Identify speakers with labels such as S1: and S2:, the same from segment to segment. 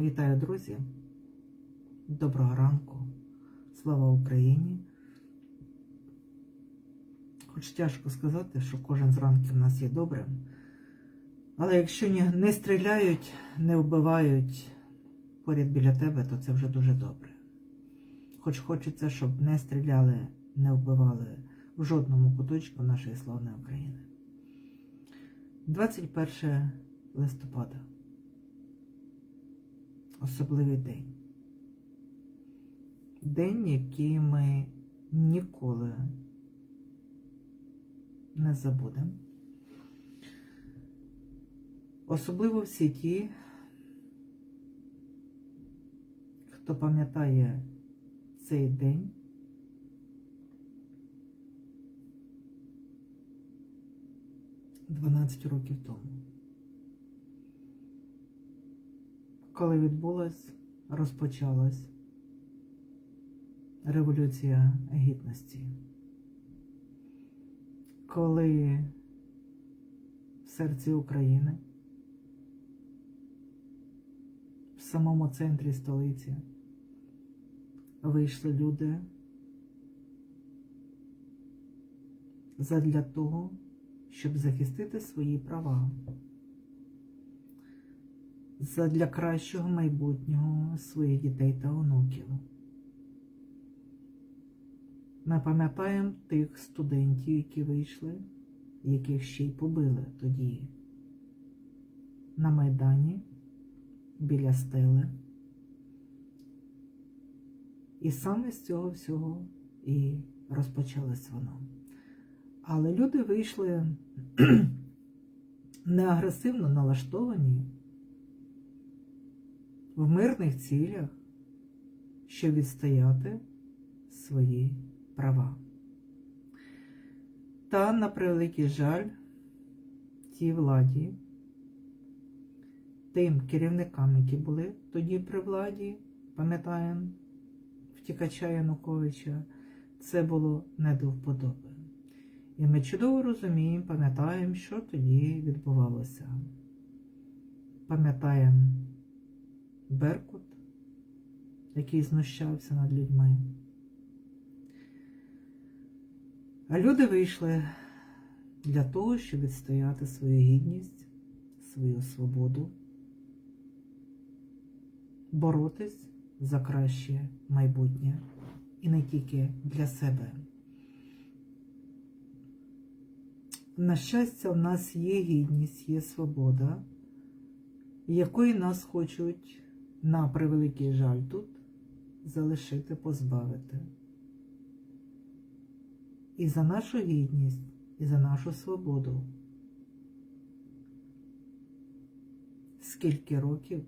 S1: Вітаю, друзі! Доброго ранку! Слава Україні! Хоч тяжко сказати, що кожен з ранків в нас є добрим. Але якщо не стріляють, не вбивають поряд біля тебе, то це вже дуже добре. Хоч хочеться, щоб не стріляли, не вбивали в жодному куточку нашої славної України. 21 листопада. Особливий день. День, який ми ніколи не забудемо. Особливо всі ті, хто пам'ятає цей день. Дванадцять років тому. Коли відбулась, розпочалась Революція Гідності. Коли в серці України, в самому центрі столиці, вийшли люди задля того, щоб захистити свої права задля кращого майбутнього своїх дітей та онуків. Ми пам'ятаємо тих студентів, які вийшли, яких ще й побили тоді на Майдані біля стели. І саме з цього всього і розпочалось воно. Але люди вийшли не агресивно налаштовані в мирних цілях, щоб відстояти свої права. Та, на превеликий жаль, тій владі, тим керівникам, які були тоді при владі, пам'ятаємо, втікача Януковича, це було не до вподоби. І ми чудово розуміємо, пам'ятаємо, що тоді відбувалося. Пам'ятаємо Беркут, який знущався над людьми. А люди вийшли для того, щоб відстояти свою гідність, свою свободу, боротись за краще майбутнє і не тільки для себе. На щастя, в нас є гідність, є свобода, якої нас хочуть на превеликий жаль тут залишити, позбавити. І за нашу гідність, і за нашу свободу. Скільки років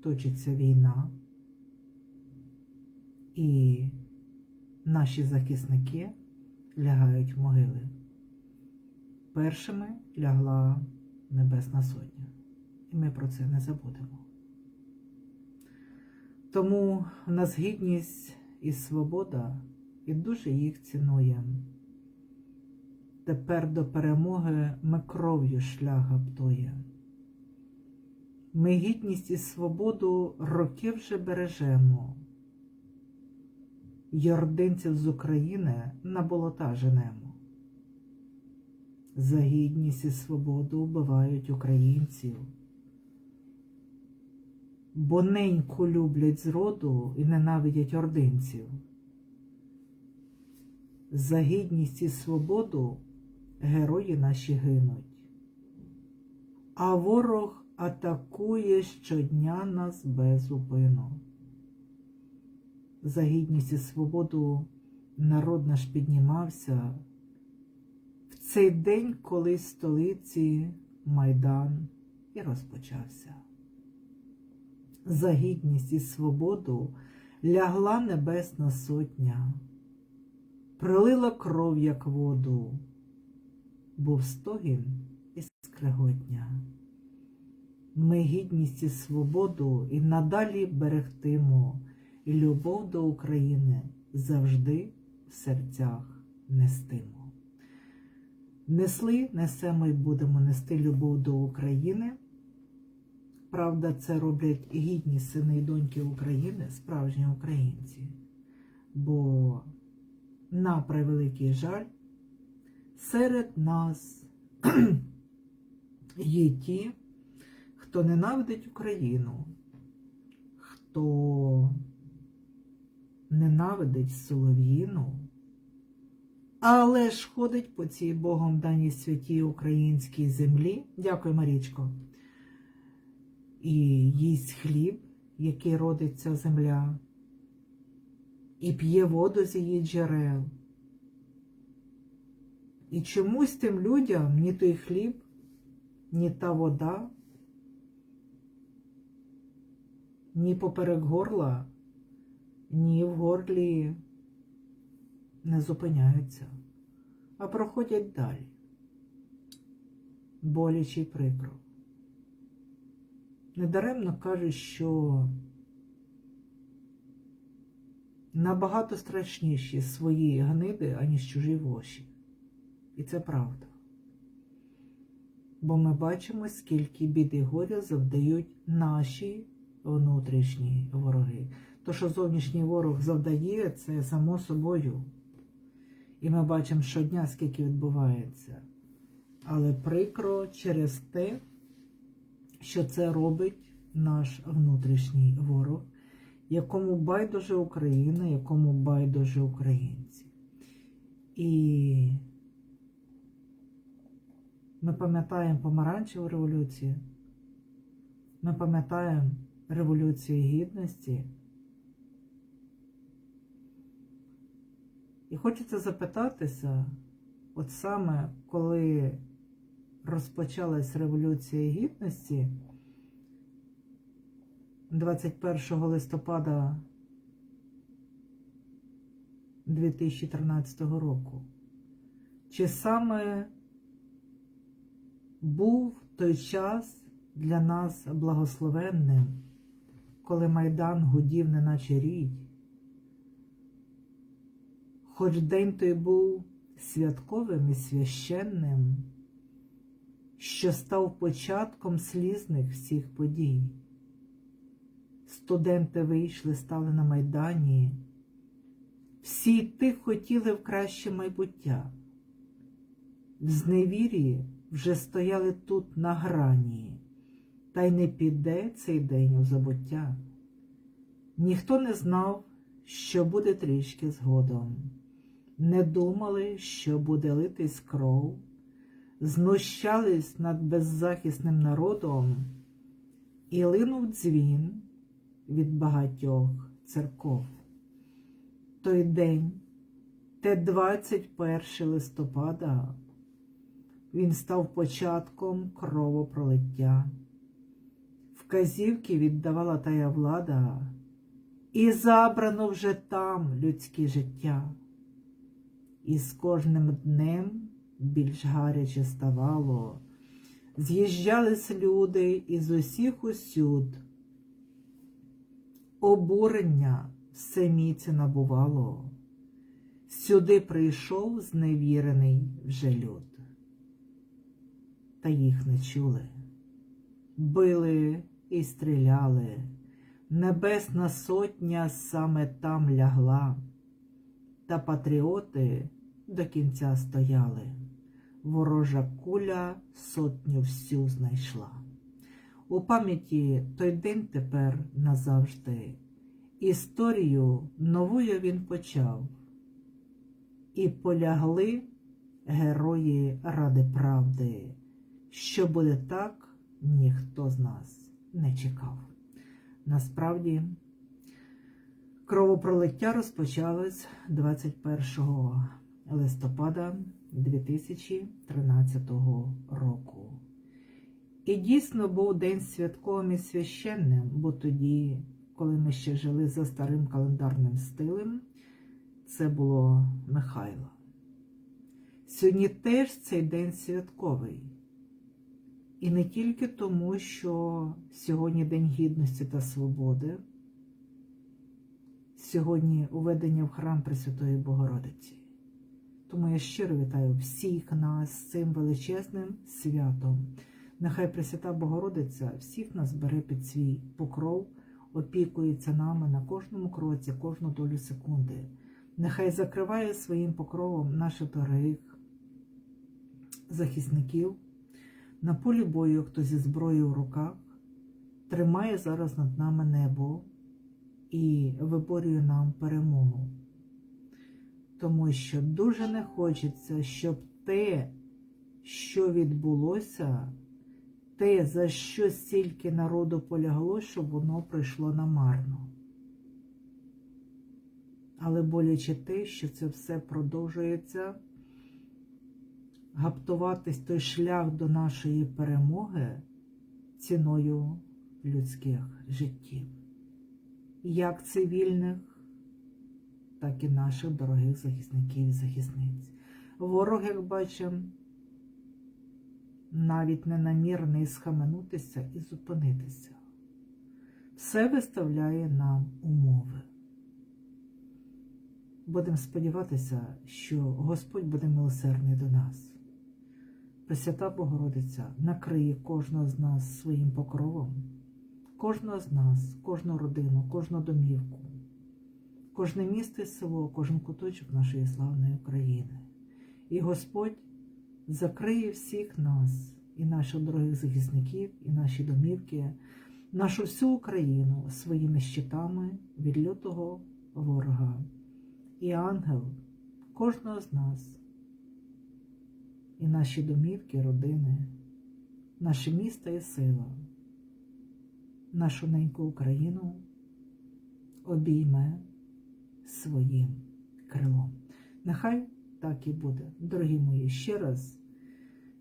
S1: точиться війна, і наші захисники лягають в могили. Першими лягла Небесна Сотня, і ми про це не забудемо. Тому в нас гідність і свобода, і дуже їх цінуємо. Тепер до перемоги ми кров'ю шлях гаптує. Ми гідність і свободу роки вже бережемо. Йординців з України на болота женемо. За гідність і свободу вбивають українців бо неньку люблять зроду і ненавидять ординців. За гідність і свободу герої наші гинуть, а ворог атакує щодня нас без зупину. За гідність і свободу народ наш піднімався в цей день, коли столиці Майдан і розпочався за гідність і свободу лягла небесна сотня, пролила кров, як воду, був стогін і скреготня. Ми гідність і свободу і надалі берегтимо, і любов до України завжди в серцях нестимо. Несли, несемо і будемо нести любов до України Правда, це роблять гідні сини і доньки України, справжні українці. Бо, на превеликий жаль, серед нас є ті, хто ненавидить Україну, хто ненавидить Солов'їну, але ж ходить по цій Богом даній святій українській землі. Дякую, Марічко. І їсть хліб, який родиться земля, і п'є воду з її джерел. І чомусь тим людям ні той хліб, ні та вода, ні поперек горла, ні в горлі не зупиняються, а проходять далі. Боляче й прикро. Недаремно кажуть, що набагато страшніші свої гниди, аніж чужі воші. І це правда. Бо ми бачимо, скільки біди горя завдають наші внутрішні вороги. То, що зовнішній ворог завдає, це само собою. І ми бачимо щодня, скільки відбувається. Але прикро через те, що це робить наш внутрішній ворог, якому байдуже Україна, якому байдуже українці. І ми пам'ятаємо помаранчеву революцію, ми пам'ятаємо Революцію Гідності. І хочеться запитатися, от саме коли розпочалась Революція Гідності 21 листопада 2013 року, чи саме був той час для нас благословенним, коли Майдан гудів, неначе рідь? Хоч день той був святковим і священним, що став початком слізних всіх подій. Студенти вийшли, стали на Майдані, всі йти хотіли в краще майбуття. В зневірі вже стояли тут на грані, та й не піде цей день у забуття. Ніхто не знав, що буде трішки згодом. Не думали, що буде литись кров, знущались над беззахисним народом, і линув дзвін від багатьох церков. Той день, те 21 листопада, він став початком кровопролиття. Вказівки віддавала тая влада, і забрано вже там людське життя. І з кожним днем більш гаряче ставало, з'їжджались люди із усіх усюд. Обурення все міці набувало, сюди прийшов зневірений вже люд. Та їх не чули, били і стріляли, небесна сотня саме там лягла, та патріоти до кінця стояли, ворожа куля сотню всю знайшла. У пам'яті той день тепер назавжди. Історію новою він почав, і полягли герої ради правди, що буде так, ніхто з нас не чекав. Насправді, кровопролиття розпочалось 21 листопада 2013 року. І дійсно був день святковим і священним, бо тоді, коли ми ще жили за старим календарним стилем, це було Михайло. Сьогодні теж цей день святковий. І не тільки тому, що сьогодні День Гідності та Свободи, сьогодні уведення в храм Пресвятої Богородиці. Тому я щиро вітаю всіх нас з цим величезним святом. Нехай Пресвята Богородиця всіх нас бере під свій покров, опікується нами на кожному кроці, кожну долю секунди. Нехай закриває своїм покровом наших дорогих захисників на полі бою, хто зі зброєю в руках, тримає зараз над нами небо і виборює нам перемогу. Тому що дуже не хочеться, щоб те, що відбулося, те, за що стільки народу полягло, щоб воно прийшло намарно. Але боляче те, що це все продовжується гаптуватись той шлях до нашої перемоги ціною людських життів, як цивільних, так і наших дорогих захисників і захисниць. Ворог, як бачимо, навіть не намірний схаменутися і зупинитися. Все виставляє нам умови. Будемо сподіватися, що Господь буде милосердний до нас. Пресвята Богородиця накриє кожного з нас своїм покровом, кожного з нас, кожну родину, кожну домівку, кожне місто і село, кожен куточок нашої славної України. І Господь закриє всіх нас, і наших дорогих захисників, і наші домівки, нашу всю Україну своїми щитами від лютого ворога. І ангел кожного з нас, і наші домівки, родини, наше місто і сила, нашу неньку Україну обійме своїм крилом. Нехай так і буде. Дорогі мої, ще раз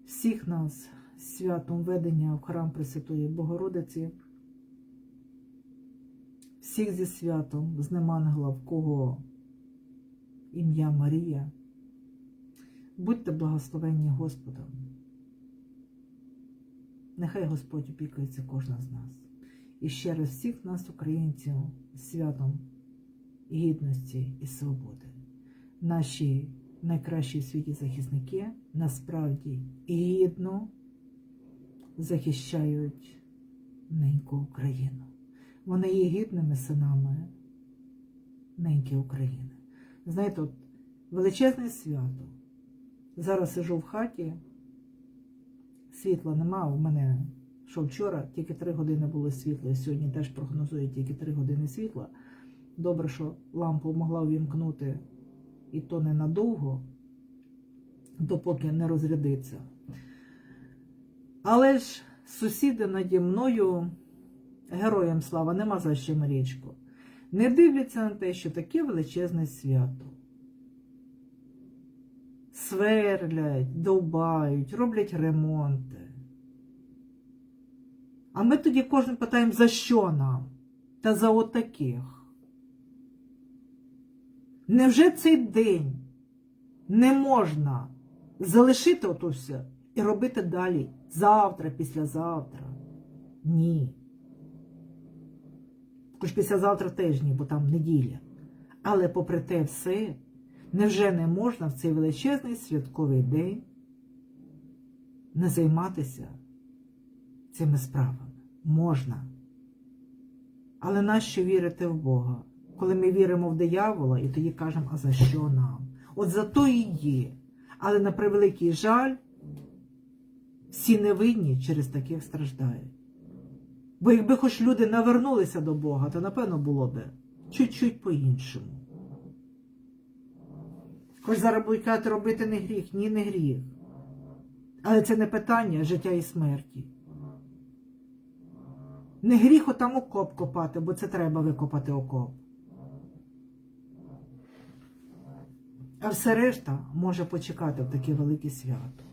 S1: всіх нас святом ведення в храм Пресвятої Богородиці, всіх зі святом, з Немангела, в кого ім'я Марія. Будьте благословенні Господом. Нехай Господь опікується кожна з нас. І ще раз всіх нас, українців, святом гідності і свободи. Наші найкращі в світі захисники насправді гідно захищають неньку Україну. Вони є гідними синами неньки України. Знаєте, от величезне свято. Зараз сижу в хаті, світла нема, у мене що вчора тільки 3 години було світло, і сьогодні теж прогнозують тільки 3 години світла. Добре, що лампу могла увімкнути і то ненадовго, допоки не розрядиться. Але ж сусіди наді мною, героям слава, нема за що Марічку, не дивляться на те, що таке величезне свято. Сверлять, довбають, роблять ремонти. А ми тоді кожен питаємо, за що нам? Та за отаких. Невже цей день не можна залишити ото все і робити далі завтра, післязавтра? Ні. Хоч післязавтра теж бо там неділя. Але попри те все, невже не можна в цей величезний святковий день не займатися цими справами? Можна. Але нащо вірити в Бога? Коли ми віримо в диявола і тоді кажемо, а за що нам? От за то і є. Але на превеликий жаль, всі невинні через таких страждають. Бо якби хоч люди навернулися до Бога, то напевно було би чуть-чуть по-іншому. Хоч казати, робити не гріх, ні, не гріх. Але це не питання життя і смерті. Не гріх отам окоп копати, бо це треба викопати окоп. А все решта може почекати в таке велике свято.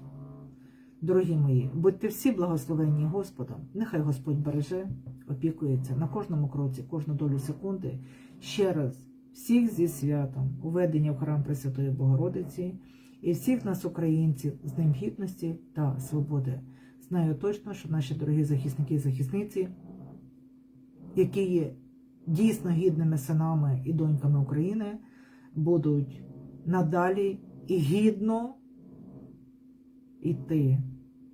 S1: Дорогі мої, будьте всі благословенні Господом, нехай Господь береже, опікується на кожному кроці, кожну долю секунди. Ще раз, всіх зі святом, уведення в храм Пресвятої Богородиці і всіх нас, українців, з Днем гідності та свободи. Знаю точно, що наші дорогі захисники і захисниці, які є дійсно гідними синами і доньками України, будуть надалі і гідно йти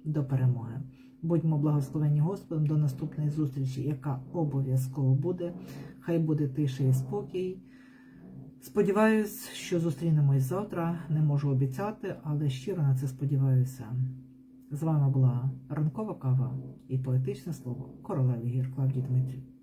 S1: до перемоги. Будьмо благословені Господом до наступної зустрічі, яка обов'язково буде. Хай буде тиша і спокій. Сподіваюсь, що зустрінемось завтра. Не можу обіцяти, але щиро на це сподіваюся. З вами була ранкова кава і поетичне слово королеви гір Клавдії Дмитрів.